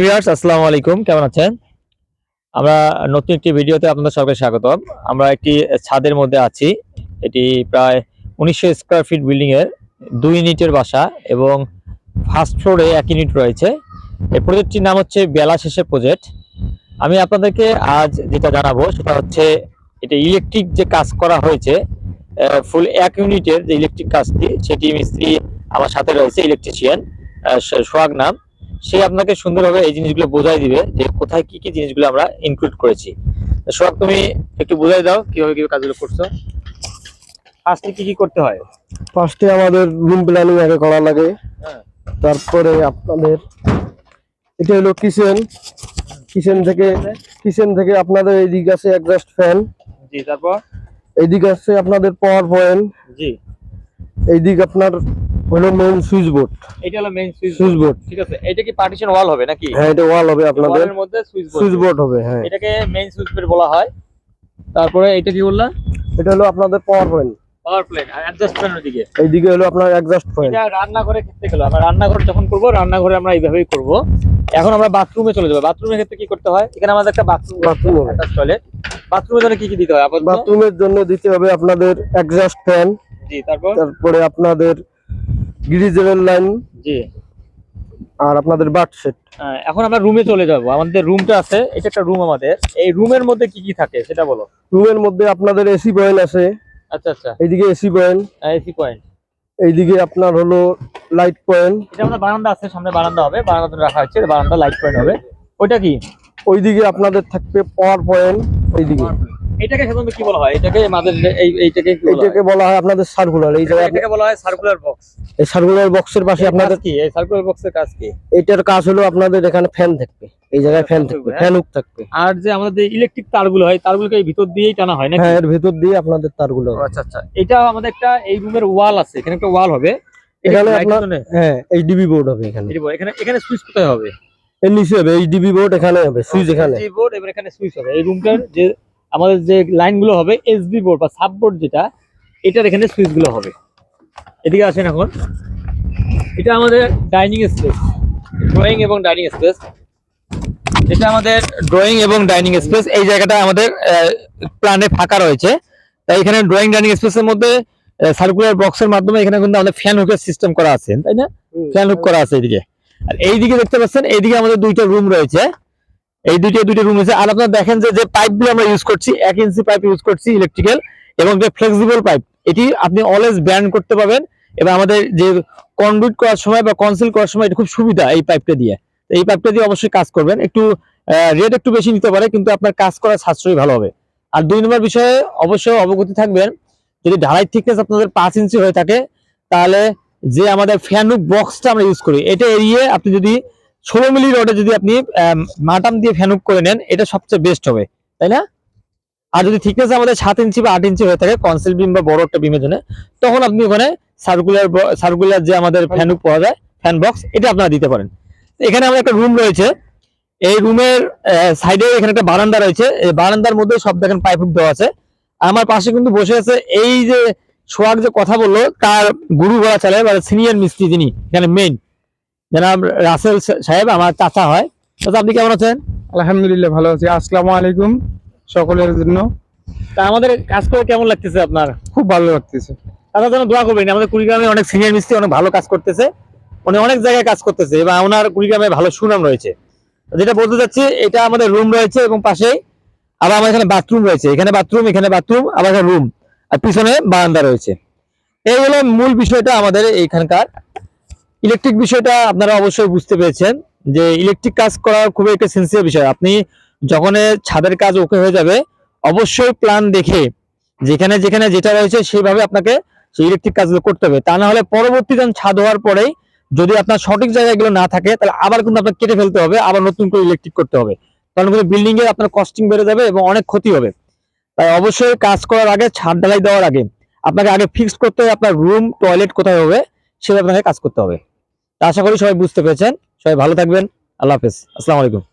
Viewers আসসালামু আলাইকুম। কেমন আছেন? আমরা নতুন একটি ভিডিওতে আপনাদের সবাইকে স্বাগতম। আমরা একটি ছাদের মধ্যে আছি। এটি প্রায় উনিশশো স্কোয়ার ফিট বিল্ডিং এর দুই ইউনিটের বাসা এবং ফার্স্ট ফ্লোরে এক ইউনিট রয়েছে। এই প্রজেক্টটির নাম হচ্ছে বেলা শেষে প্রজেক্ট আমি আপনাদেরকে আজ যেটা জানাব সেটা হচ্ছে, এটা ইলেকট্রিক যে কাজ করা হয়েছে ফুল এক ইউনিটের যে ইলেকট্রিক কাজটি, সেটি মিস্ত্রি আমার সাথে রয়েছে ইলেকট্রিশিয়ান সোহাগ নাম। সে আপনাকে সুন্দরভাবে এই জিনিসগুলো বোঝাই দিবে যে কোথায় কি কি জিনিসগুলো আমরা ইনক্লুড করেছি। তো সোহাগ তুমি একটু বোঝাই দাও কীভাবে কীভাবে কাজগুলো করছ। ফার্স্টে কি কি করতে হয়? ফার্স্টে আমাদের রুম প্ল্যানিং আগে করা লাগে। হ্যাঁ। তারপরে আপনাদের এটা হলো কিচেন কিচেন থেকে কিচেন থেকে আপনাদের এইদিক আছে অ্যাডজাস্ট ফ্যান জি তারপর? এইদিকে আছে আপনাদের পাওয়ার পয়েন্ট জি। এইদিক আপনার হলো মেইন সুইচ বোর্ড এটা হলো মেইন সুইচ বোর্ড ঠিক আছে এটা কি পার্টিশন ওয়াল হবে নাকি? হ্যাঁ এটা ওয়াল হবে আপনাদের। ওয়ালের মধ্যে সুইচ সুইচ বোর্ড হবে। হ্যাঁ। এটাকে মেইন সুইচ বোর্ড বলা হয়। তারপরে এটা কি বললা? এটা হলো আপনাদের পাওয়ার পয়েন্ট পাওয়ার প্লেট আর অ্যাডজাস্টমেন্টের দিকে। এইদিকে হলো আপনার অ্যাডজাস্ট পয়েন্ট এটা রান্নাঘরের ক্ষেত্রে গেল। আমরা রান্নাঘর যখন করব রান্নাঘরে আমরা এইভাবেই করব। এখন আমরা বাথরুমে চলে যাব। বাথরুমের ক্ষেত্রে কি করতে হয়? এখানে আমাদের একটা বাথরুম হবে। একটা টয়লেট বাথরুমের জন্য কি কি দিতে হয়? আপাতত? বাথরুমের জন্য দিতে হবে আপনাদের অ্যাডজাস্ট ফ্যান জি তারপর? তারপরে আপনাদের গ্রিজের লাইন জি। আর আপনাদের বাট সেট আহ, এখন আমরা রুমে চলে যাব। আমাদের রুমটা আছে এটা একটা রুম আমাদের। এই রুমের মধ্যে কি কি থাকে সেটা বলো। রুমের মধ্যে আপনাদের এসি পয়েন্ট আছে। আচ্ছা আচ্ছা। এইদিকে এসি পয়েন্ট এসি পয়েন্ট এইদিকে আপনার হলো লাইট পয়েন্ট এটা আমাদের বারান্দা আছে সামনে বারান্দা হবে। বারান্দা রাখা হচ্ছে বারান্দা লাইট পয়েন্ট হবে। ওইটা কি? ওইদিকে আপনাদের থাকবে পাওয়ার পয়েন্ট এইদিকে। এটাকে সাধারণত কি বলা হয়? এটাকে আমাদের এই এইটাকে কি বলা হয়? বলা হয় আপনাদের সার্কুলার এই জায়গায় এটাকে বলা হয় সার্কুলার বক্স এই সার্কুলার বক্সের পাশে আপনাদের কি? এই সার্কুলার বক্সের কাজ কি? এইটার কাজ হলো আপনাদের এখানে ফ্যান থাকবে। এই জায়গায় ফ্যান থাকবে। ফ্যান হুক থাকবে। আর যে আমাদের ইলেকট্রিক তারগুলো হয় তারগুলোকে এই ভিতর দিয়েই টানা হয় নাকি? হ্যাঁ এর ভেতর দিয়ে আপনাদের তারগুলো আচ্ছা আচ্ছা। এটা আমাদের একটা এই রুমের ওয়াল আছে এখানে একটা ওয়াল হবে। এখানে আপনার- হ্যাঁ এই ডিবি বোর্ড হবে এখানে। এখানে এখানে সুইচ কোথায় হবে। এর নিচে হবে এই ডিবি বোর্ড এখানে হবে সুইচ এখানে। এসবি বোর্ড এবার এখানে সুইচ হবে। এই রুমটার যে আমাদের যে লাইনগুলো হবে এসবি বোর্ড বা সাব বোর্ড যেটা এটার এখানে সুইচগুলো হবে। এদিকে আসেন এখন। এটা আমাদের ডাইনিং স্পেস ড্রয়িং এবং ডাইনিং স্পেস এটা আমাদের ড্রয়িং এবং ডাইনিং স্পেস এই জায়গাটা আমাদের প্ল্যানে ফাঁকা রয়েছে। তাই এখানে ড্রয়িং ডাইনিং স্পেসের মধ্যে সার্কুলার বক্সের মাধ্যমে এখানে কিন্তু আমাদের ফ্যান হুকের সিস্টেম করা আছে তাই না? ফ্যান হুক করা আছে এদিকে। আর এইদিকে দেখতে পাচ্ছেন এইদিকে আমাদের দুইটা রুম রয়েছে। এই দুইটা দুইটা রুম আছে। আর আপনারা দেখেন যে পাইপগুলো আমরা ইউজ করছি, এক ইঞ্চি পাইপ ইউজ করছি ইলেকট্রিক্যাল এবং যে ফ্লেক্সিবল পাইপ এটি আপনি অলওয়েজ ব্যান্ড করতে পারবেন এবং আমাদের যে কনডুইট করার সময় বা কনসিল করার সময় এটা খুব সুবিধা এই পাইপটা দিয়ে। এই পাইপটা দিয়ে অবশ্যই কাজ করবেন। একটু রেট একটু বেশি নিতে পারে, কিন্তু আপনার কাজ করার সাশ্রয় ভালো হবে। আর দুই নম্বর বিষয়ে অবশ্যই অবগতি থাকবেন, যদি ঢালাই থিকনেস আপনাদের পাঁচ ইঞ্চি হয়ে থাকে, তাহলে যে আমাদের ফ্যানুক বক্সটা আমরা ইউজ করি, এটা এড়িয়ে আপনি যদি ষোলো মিলি রডে যদি আপনি মাটাম দিয়ে ফ্যানুক করে নেন, এটা সবচেয়ে বেস্ট হবে। তাই না? আর যদি থিকনেস আমাদের সাত ইঞ্চি বা আট ইঞ্চি হয়ে থাকে কনসেল বিম বা বড় একটা বিমের জন্য, তখন আপনি ওখানে সার্কুলার সার্কুলার যে আমাদের ফ্যানুক পাওয়া যায় ফ্যান বক্স এটা আপনারা দিতে পারেন। এখানে আমার একটা রুম রয়েছে। এই রুমের সাইডে এখানে একটা বারান্দা রয়েছে। এই বারান্দার মধ্যে সব দেখেন পাইপ দেওয়া আছে। আমার পাশে কিন্তু বসে আছে এই যে সোহাগ যে কথা বলল, তার গুরু বলা চলে বা সিনিয়র মিস্ত্রি যিনি, এখানে মেইন জনাব রাসেল সাহেব আমার চাচা হয়। চাচা আপনি কেমন আছেন? আলহামদুলিল্লাহ ভালো আছি। আসসালামু আলাইকুম সকলের জন্য। তা আমাদের কাজ করে কেমন লাগতেছে আপনার? খুব ভালো লাগতেছে। তারা যেন দোয়া করবেন আমাদের কুড়িগ্রামে অনেক সিনিয়র মিস্ত্রি অনেক ভালো কাজ করতেছে। উনি অনেক জায়গায় কাজ করতেছে। এবং ওনার কুড়িগ্রামে ভালো সুনাম রয়েছে। যেটা বলতে চাচ্ছি এটা আমাদের রুম রয়েছে এবং পাশেই আবার আমার এখানে বাথরুম রয়েছে। এখানে বাথরুম এখানে বাথরুম আবার এখানে রুম আর পিছনে বারান্দা রয়েছে। এই হলো মূল বিষয়টা আমাদের এইখানকার ইলেকট্রিক বিষয়টা আপনারা অবশ্যই বুঝতে পেরেছেন যে ইলেকট্রিক কাজ করা খুবই একটা সেন্সিটিভ বিষয়। আপনি যখন ছাদের কাজ ওকে হয়ে যাবে, অবশ্যই প্ল্যান দেখে যেখানে যেখানে যেটা রয়েছে সেইভাবে আপনাকে সেই ইলেকট্রিক কাজগুলো করতে হবে। তা না হলে পরবর্তী যখন ছাদ হওয়ার পরেই যদি আপনার সঠিক জায়গাগুলো না থাকে, তাহলে আবার কিন্তু আপনাকে কেটে ফেলতে হবে, আবার নতুন করে ইলেকট্রিক করতে হবে। তাহলে কিন্তু বিল্ডিং এর আপনার কস্টিং বেড়ে যাবে এবং অনেক ক্ষতি হবে। তাই অবশ্যই কাজ করার আগে ছাদ ঢালাই দেওয়ার আগে আপনাকে আগে ফিক্সড করতে হবে, আপনার রুম টয়লেট কোথায় হবে, সেটা আপনাকে কাজ করতে হবে। আশা করি সবাই বুঝতে পেরেছেন। সবাই ভালো থাকবেন। আল্লাহ হাফেজ। আসসালামু আলাইকুম।